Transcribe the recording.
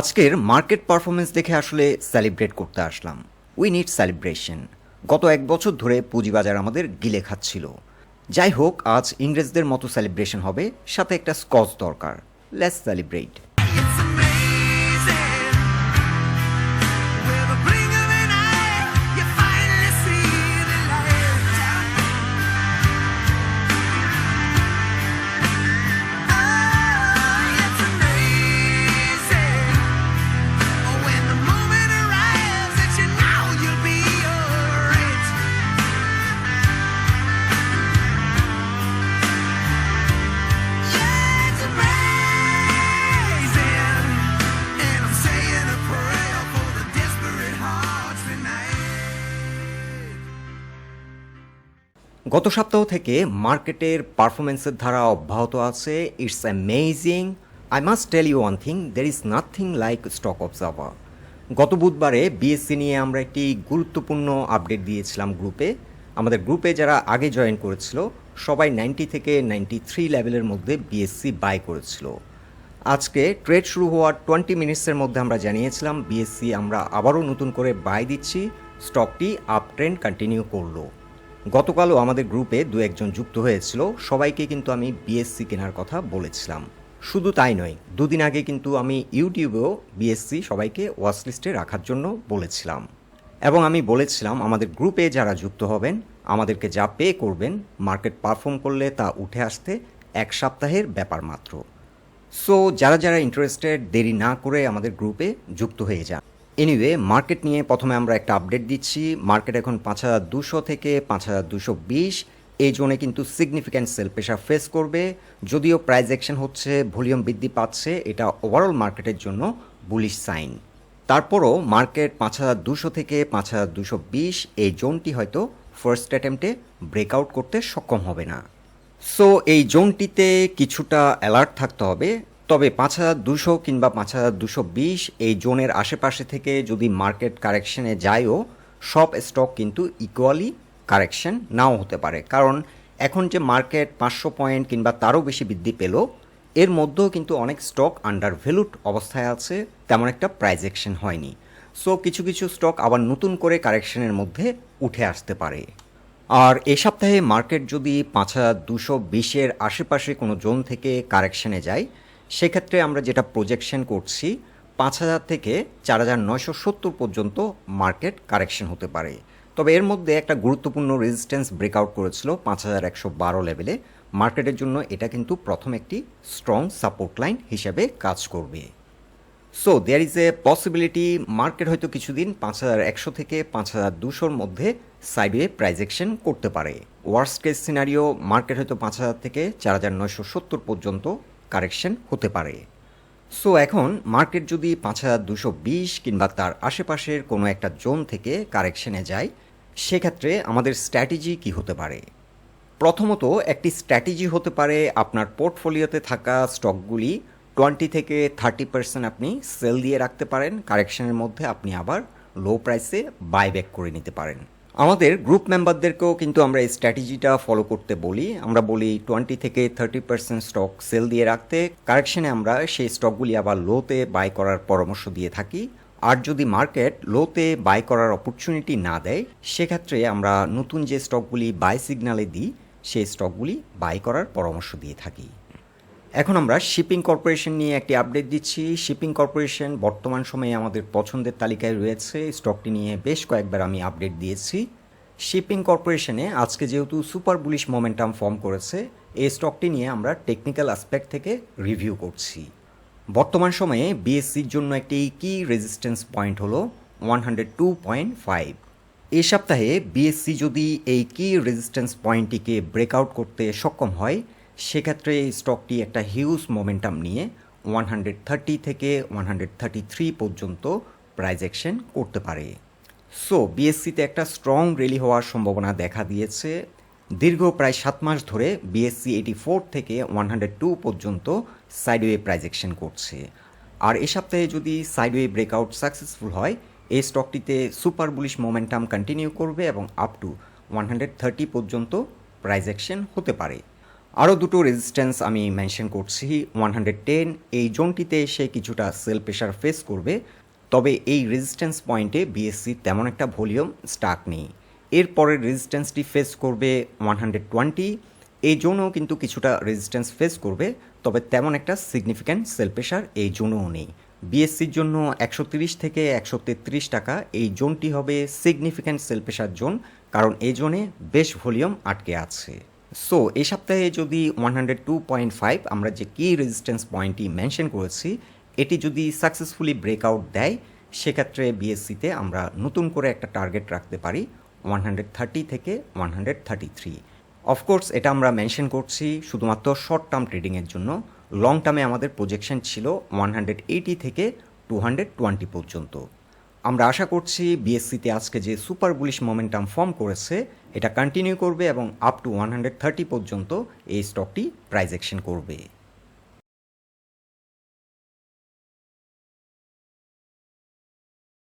আজকের market performance দেখে আসলে সেলিব্রেট করতে আসলাম। উই নিড সেলিব্রেশন গত এক বছর ধরে পুঁজিবাজার আমাদের গিলে খাচ্ছিল। যাই হোক, আজ ইংরেজদের মতো সেলিব্রেশন হবে, সাথে একটা স্কচ দরকার। লেস সেলিব্রেট গত সপ্তাহ থেকে মার্কেটের পারফরমেন্সের ধারা অব্যাহত আছে। It's amazing I must tell you one thing there is nothing like stock observer গত বুধবারে বিএসসি নিয়ে আমরা একটি গুরুত্বপূর্ণ আপডেট দিয়েছিলাম গ্রুপে। আমাদের গ্রুপে যারা আগে জয়েন করেছিল, সবাই নাইনটি থেকে নাইনটি থ্রি লেভেলের মধ্যে বিএসসি বাই করেছিল। আজকে ট্রেড শুরু হওয়ার টোয়েন্টি মিনিটসের মধ্যে আমরা জানিয়েছিলাম বিএসসি আমরা আবারও নতুন করে বাই দিচ্ছি। স্টকটি আপ ট্রেন্ড কন্টিনিউ করল। গতকালও আমাদের গ্রুপে দু একজন যুক্ত হয়েছিল। সবাইকে কিন্তু আমি বিএসসি কেনার কথা বলেছিলাম। শুধু তাই নয়, দুদিন আগে কিন্তু আমি ইউটিউবেও বিএসসি সবাইকে ওয়াচ লিস্টে রাখার জন্য বলেছিলাম। এবং আমি বলেছিলাম, আমাদের গ্রুপে যারা যুক্ত হবেন, আমাদেরকে যা পে করবেন, মার্কেট পারফর্ম করলে তা উঠে আসতে এক সপ্তাহের ব্যাপার মাত্র। সো, যারা যারা ইন্টারেস্টেড দেরি না করে আমাদের গ্রুপে যুক্ত হয়ে যান। এনিওয়ে মার্কেট নিয়ে প্রথমে আমরা একটা আপডেট দিচ্ছি। মার্কেট এখন পাঁচ হাজার দুশো থেকে পাঁচ হাজার দুশো বিশ। এই জোনে কিন্তু সিগনিফিক্যান্ট সেল প্রেশার ফেস করবে। যদিও প্রাইস অ্যাকশন হচ্ছে ভলিউম বৃদ্ধি পাচ্ছে, এটা ওভারঅল মার্কেটের জন্য বুলিশ সাইন তারপরও মার্কেট পাঁচ হাজার দুশো থেকে পাঁচ হাজার দুশো বিশ, এই জোনটি হয়তো ফার্স্ট অ্যাটেম্পটে ব্রেকআউট করতে সক্ষম হবে না। সো এই জোনটিতে কিছুটা অ্যালার্ট থাকতে হবে। তবে পাঁচ হাজার দুশো কিংবা পাঁচ হাজার দুশো বিশ এই জোনের আশেপাশে থেকে যদি মার্কেট কারেকশনে যায়ও, সব স্টক কিন্তু ইকুয়ালি কারেকশন নাও হতে পারে। কারণ এখন যে মার্কেট পাঁচশো পয়েন্ট কিংবা তারও বেশি বৃদ্ধি পেল, এর মধ্যেও কিন্তু অনেক স্টক আন্ডার ভ্যালুড অবস্থায় আছে, তেমন একটা প্রাইজ অ্যাকশন হয়নি। সো কিছু কিছু স্টক আবার নতুন করে কারেকশনের মধ্যে উঠে আসতে পারে। আর এ সপ্তাহে মার্কেট যদি পাঁচ হাজার দুশো বিশের আশেপাশে কোনো জোন থেকে কারেকশনে যায় সেক্ষেত্রে আমরা যেটা প্রজেকশন করছি, পাঁচ হাজার থেকে চার হাজার নয়শো সত্তর পর্যন্ত মার্কেট কারেকশন হতে পারে। তবে এর মধ্যে একটা গুরুত্বপূর্ণ রেজিস্ট্যান্স ব্রেকআউট করেছিল পাঁচ হাজার একশো বারো লেভেলে মার্কেটের জন্য এটা কিন্তু প্রথম একটি স্ট্রং সাপোর্ট লাইন হিসেবে কাজ করবে। So there is a possibility market হয়তো কিছুদিন পাঁচ হাজার একশো থেকে পাঁচ হাজার দুশোর মধ্যে সাইডওয়ে প্রাইজেকশন করতে পারে। ওয়ার্স্ট কেস সিনারিও মার্কেট হয়তো পাঁচ হাজার থেকে চার হাজার নয়শো সত্তর পর্যন্ত কারেকশন হতে পারে। সো এখন মার্কেট যদি পাঁচ হাজার দুশো বিশ কিংবা তার আশেপাশের কোনো একটা জোন থেকে কারেকশনে যায়, সেক্ষেত্রে আমাদের স্ট্র্যাটেজি কি হতে পারে? প্রথমত একটি স্ট্র্যাটেজি হতে পারে আপনার পোর্টফোলিওতে থাকা স্টকগুলি টোয়েন্টি থেকে থার্টি পার্সেন্ট আপনি সেল দিয়ে রাখতে পারেন, কারেকশনের মধ্যে আপনি আবার লো প্রাইসে বাইব্যাক করে নিতে পারেন। আমাদের গ্রুপ মেম্বারদেরকেও কিন্তু আমরা এই স্ট্র্যাটেজিটা ফলো করতে বলি। আমরা বলি টোয়েন্টি থেকে থার্টি পার্সেন্ট স্টক সেল দিয়ে রাখতে। কারেকশনে আমরা সেই স্টকগুলি আবার লোতে বাই করার পরামর্শ দিয়ে থাকি। আর যদি মার্কেট লোতে বাই করার অপরচুনিটি না দেয়, সেক্ষেত্রে আমরা নতুন যে স্টকগুলি বাই সিগনালে দিই, সেই স্টকগুলি বাই করার পরামর্শ দিয়ে থাকি। এখন আমরা শিপিং কর্পোরেশন নিয়ে একটি আপডেট দিচ্ছি। শিপিং কর্পোরেশন বর্তমান সময়ে আমাদের পছন্দের তালিকায় রয়েছে। স্টকটি নিয়ে বেশ কয়েকবার আমি আপডেট দিয়েছি। শিপিং কর্পোরেশনে আজকে যেহেতু সুপার বুলিশ মোমেন্টাম ফর্ম করেছে, এই স্টকটি নিয়ে আমরা টেকনিক্যাল অ্যাসপেক্ট থেকে রিভিউ করছি। বর্তমান সময়ে বিএসসির জন্য একটি কি রেজিস্ট্যান্স পয়েন্ট হলো one hundred two point five এ সপ্তাহে বিএসসি যদি এই কি রেজিস্ট্যান্স পয়েন্টটিকে ব্রেকআউট করতে সক্ষম হয় সেক্ষেত্রে এই স্টকটি একটা হিউজ মোমেন্টাম নিয়ে ওয়ান হান্ড্রেড থার্টি থেকে ওয়ান হান্ড্রেড থার্টি থ্রি পর্যন্ত প্রাইজ অ্যাকশন করতে পারে। সো বিএসসিতে একটা স্ট্রং র্যালি হওয়ার সম্ভাবনা দেখা দিয়েছে। দীর্ঘ প্রায় সাত মাস ধরে বিএসসি এইটি ফোর থেকে ওয়ান হান্ড্রেড টু পর্যন্ত সাইডওয়ে প্রাইজ অ্যাকশন করছে। আর এ সপ্তাহে যদি সাইডওয়ে ব্রেকআউট সাকসেসফুল হয়, এই স্টকটিতে সুপার বুলিশ মোমেন্টাম কন্টিনিউ করবে এবং up to one hundred thirty পর্যন্ত প্রাইজ অ্যাকশন হতে পারে। আরও দুটো রেজিস্ট্যান্স আমি মেনশন করছি। ওয়ান হান্ড্রেড টেন এই জোনটিতে এসে কিছুটা সেল প্রেশার ফেস করবে, তবে এই রেজিস্ট্যান্স পয়েন্টে বিএসসি তেমন একটা ভলিউম স্টাক নেই। এরপরের রেজিস্ট্যান্সটি ফেস করবে ওয়ান হান্ড্রেড টোয়েন্টি এই জোনও কিন্তু কিছুটা রেজিস্ট্যান্স ফেস করবে, তবে তেমন একটা সিগনিফিক্যান্ট সেল প্রেশার এই জোনও নেই। বিএসসির জন্য একশো তিরিশ থেকে একশো তেত্রিশ টাকা, এই জোনটি হবে সিগনিফিক্যান্ট সেল প্রেশার জোন, কারণ এই জোনে বেশ ভলিউম আটকে আছে। সো এই সপ্তাহে যদি one hundred two point five আমরা যে কি রেজিস্ট্যান্স পয়েন্টটি মেনশন করেছি, এটি যদি সাকসেসফুলি ব্রেকআউট দেয়, সেক্ষেত্রে বিএসসিতে আমরা নতুন করে একটা টার্গেট রাখতে পারি ওয়ান হান্ড্রেড থার্টি থেকে one hundred thirty three of course এটা আমরা মেনশন করছি শুধুমাত্র শর্ট টার্ম ট্রেডিংয়ের জন্য। লং টার্মে আমাদের প্রজেকশন ছিল ওয়ান হান্ড্রেড এইটি থেকে টু হান্ড্রেড টোয়েন্টি পর্যন্ত। আমরা আশা করছি বিএসসিতে আজকে যে সুপার বুলিশ মোমেন্টাম ফর্ম করেছে, এটা কন্টিনিউ করবে এবং up to one hundred thirty পর্যন্ত এই স্টকটি প্রাইজ অ্যাকশন করবে।